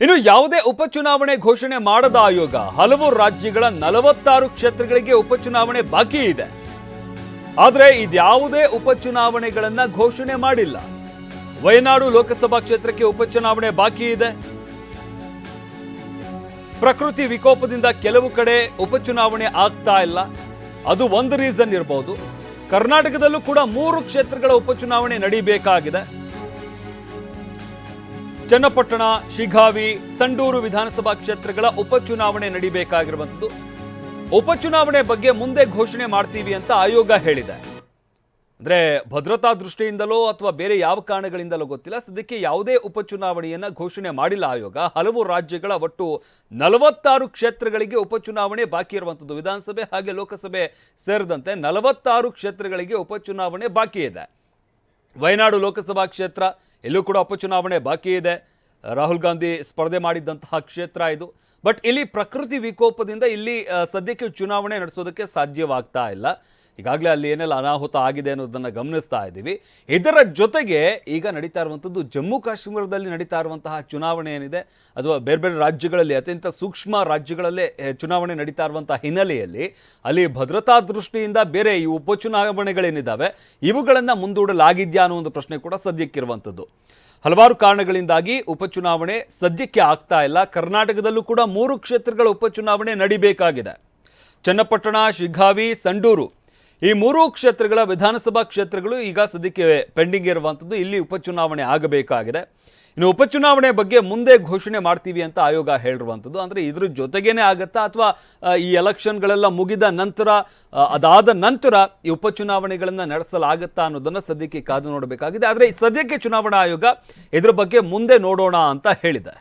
ಇನ್ನು ಯಾವುದೇ ಉಪಚುನಾವಣೆ ಘೋಷಣೆ ಮಾಡದ ಆಯೋಗ ಹಲವು ರಾಜ್ಯಗಳ ನಲವತ್ತಾರು ಕ್ಷೇತ್ರಗಳಿಗೆ ಉಪಚುನಾವಣೆ ಬಾಕಿ ಇದೆ. ಆದರೆ ಇದ್ಯಾವುದೇ ಉಪಚುನಾವಣೆಗಳನ್ನ ಘೋಷಣೆ ಮಾಡಿಲ್ಲ. ವಯನಾಡು ಲೋಕಸಭಾ ಕ್ಷೇತ್ರಕ್ಕೆ ಉಪಚುನಾವಣೆ ಬಾಕಿ ಇದೆ. ಪ್ರಕೃತಿ ವಿಕೋಪದಿಂದ ಕೆಲವು ಕಡೆ ಉಪಚುನಾವಣೆ ಆಗ್ತಾ ಇಲ್ಲ. ಅದು ಒಂದು ರೀಸನ್ ಇರಬಹುದು ಕರ್ನಾಟಕದಲ್ಲೂ ಕೂಡ ಮೂರು ಕ್ಷೇತ್ರಗಳ ಉಪಚುನಾವಣೆ ನಡೀಬೇಕಾಗಿದೆ. ಚನ್ನಪಟ್ಟಣ ಶಿಗಾವಿ ಸಂಡೂರು ವಿಧಾನಸಭಾ ಕ್ಷೇತ್ರಗಳ ಉಪಚುನಾವಣೆ ನಡೀಬೇಕಾಗಿರುವಂಥದ್ದು. ಉಪಚುನಾವಣೆ ಬಗ್ಗೆ ಮುಂದೆ ಘೋಷಣೆ ಮಾಡ್ತೀವಿ ಅಂತ ಆಯೋಗ ಹೇಳಿದೆ. ಅಂದ್ರೆ ಭದ್ರತಾ ದೃಷ್ಟಿಯಿಂದಲೋ ಅಥವಾ ಬೇರೆ ಯಾವ ಕಾರಣಗಳಿಂದಲೋ ಗೊತ್ತಿಲ್ಲ. ಸದ್ಯಕ್ಕೆ ಯಾವುದೇ ಉಪಚುನಾವಣೆಯನ್ನ ಘೋಷಣೆ ಮಾಡಿಲ್ಲ ಆಯೋಗ. ಹಲವು ರಾಜ್ಯಗಳ ಒಟ್ಟು ನಲವತ್ತಾರು ಕ್ಷೇತ್ರಗಳಿಗೆ ಉಪಚುನಾವಣೆ ಬಾಕಿ ಇರುವಂಥದ್ದು. ವಿಧಾನಸಭೆ ಹಾಗೆ ಲೋಕಸಭೆ ಸೇರಿದಂತೆ ನಲವತ್ತಾರು ಕ್ಷೇತ್ರಗಳಿಗೆ ಉಪಚುನಾವಣೆ ಬಾಕಿ ಇದೆ. ವಯನಾಡು ಲೋಕಸಭಾ ಕ್ಷೇತ್ರ ಎಲ್ಲೂ ಕೂಡ ಉಪಚುನಾವಣೆ ಬಾಕಿ ಇದೆ. ರಾಹುಲ್ ಗಾಂಧಿ ಸ್ಪರ್ಧೆ ಮಾಡಿದ್ದಂತಹ ಕ್ಷೇತ್ರ ಇದು. ಬಟ್ ಇಲ್ಲಿ ಪ್ರಕೃತಿ ವಿಕೋಪದಿಂದ ಇಲ್ಲಿ ಸದ್ಯಕ್ಕೆ ಚುನಾವಣೆ ನಡೆಸೋದಕ್ಕೆ ಸಾಧ್ಯವಾಗ್ತಾ ಇಲ್ಲ. ಈಗಾಗಲೇ ಅಲ್ಲಿ ಏನೆಲ್ಲ ಅನಾಹುತ ಆಗಿದೆ ಅನ್ನೋದನ್ನು ಗಮನಿಸ್ತಾ ಇದ್ದೀವಿ. ಇದರ ಜೊತೆಗೆ ಈಗ ನಡೀತಾ ಇರುವಂಥದ್ದು ಜಮ್ಮು ಕಾಶ್ಮೀರದಲ್ಲಿ ನಡೀತಾ ಇರುವಂತಹ ಚುನಾವಣೆ ಏನಿದೆ, ಅಥವಾ ಬೇರೆ ಬೇರೆ ರಾಜ್ಯಗಳಲ್ಲಿ ಅತ್ಯಂತ ಸೂಕ್ಷ್ಮ ರಾಜ್ಯಗಳಲ್ಲೇ ಚುನಾವಣೆ ನಡೀತಾ ಇರುವಂತಹ ಹಿನ್ನೆಲೆಯಲ್ಲಿ ಅಲ್ಲಿ ಭದ್ರತಾ ದೃಷ್ಟಿಯಿಂದ ಬೇರೆ ಈ ಉಪಚುನಾವಣೆಗಳೇನಿದ್ದಾವೆ ಇವುಗಳನ್ನು ಮುಂದೂಡಲಾಗಿದೆಯಾ ಅನ್ನೋ ಒಂದು ಪ್ರಶ್ನೆ ಕೂಡ ಸದ್ಯಕ್ಕಿರುವಂಥದ್ದು. ಹಲವಾರು ಕಾರಣಗಳಿಂದಾಗಿ ಉಪಚುನಾವಣೆ ಸದ್ಯಕ್ಕೆ ಆಗ್ತಾ ಇಲ್ಲ. ಕರ್ನಾಟಕದಲ್ಲೂ ಕೂಡ ಮೂರು ಕ್ಷೇತ್ರಗಳ ಉಪಚುನಾವಣೆ ನಡಿಬೇಕಾಗಿದೆ. ಚನ್ನಪಟ್ಟಣ, ಶಿಗ್ಗಾವಿ, ಸಂಡೂರು ಈ ಮೂರೂ ಕ್ಷೇತ್ರಗಳ ವಿಧಾನಸಭಾ ಕ್ಷೇತ್ರಗಳು ಈಗ ಸದ್ಯಕ್ಕೆ ಪೆಂಡಿಂಗ್ ಇರುವಂಥದ್ದು. ಇಲ್ಲಿ ಉಪಚುನಾವಣೆ ಆಗಬೇಕಾಗಿದೆ. ಇನ್ನು ಉಪಚುನಾವಣೆ ಬಗ್ಗೆ ಮುಂದೆ ಘೋಷಣೆ ಮಾಡ್ತೀವಿ ಅಂತ ಆಯೋಗ ಹೇಳಿರುವಂಥದ್ದು. ಅಂದರೆ ಇದ್ರ ಜೊತೆಗೇನೆ ಆಗುತ್ತಾ? ಅಥವಾ ಈ ಎಲೆಕ್ಷನ್ಗಳೆಲ್ಲ ಮುಗಿದ ನಂತರ ಅದಾದ ನಂತರ ಈ ಉಪಚುನಾವಣೆಗಳನ್ನು ನಡೆಸಲಾಗುತ್ತಾ ಅನ್ನೋದನ್ನು ಸದ್ಯಕ್ಕೆ ಕಾದು ನೋಡಬೇಕಾಗಿದೆ. ಆದರೆ ಸದ್ಯಕ್ಕೆ ಚುನಾವಣಾ ಆಯೋಗ ಇದ್ರ ಬಗ್ಗೆ ಮುಂದೆ ನೋಡೋಣ ಅಂತ ಹೇಳಿದೆ.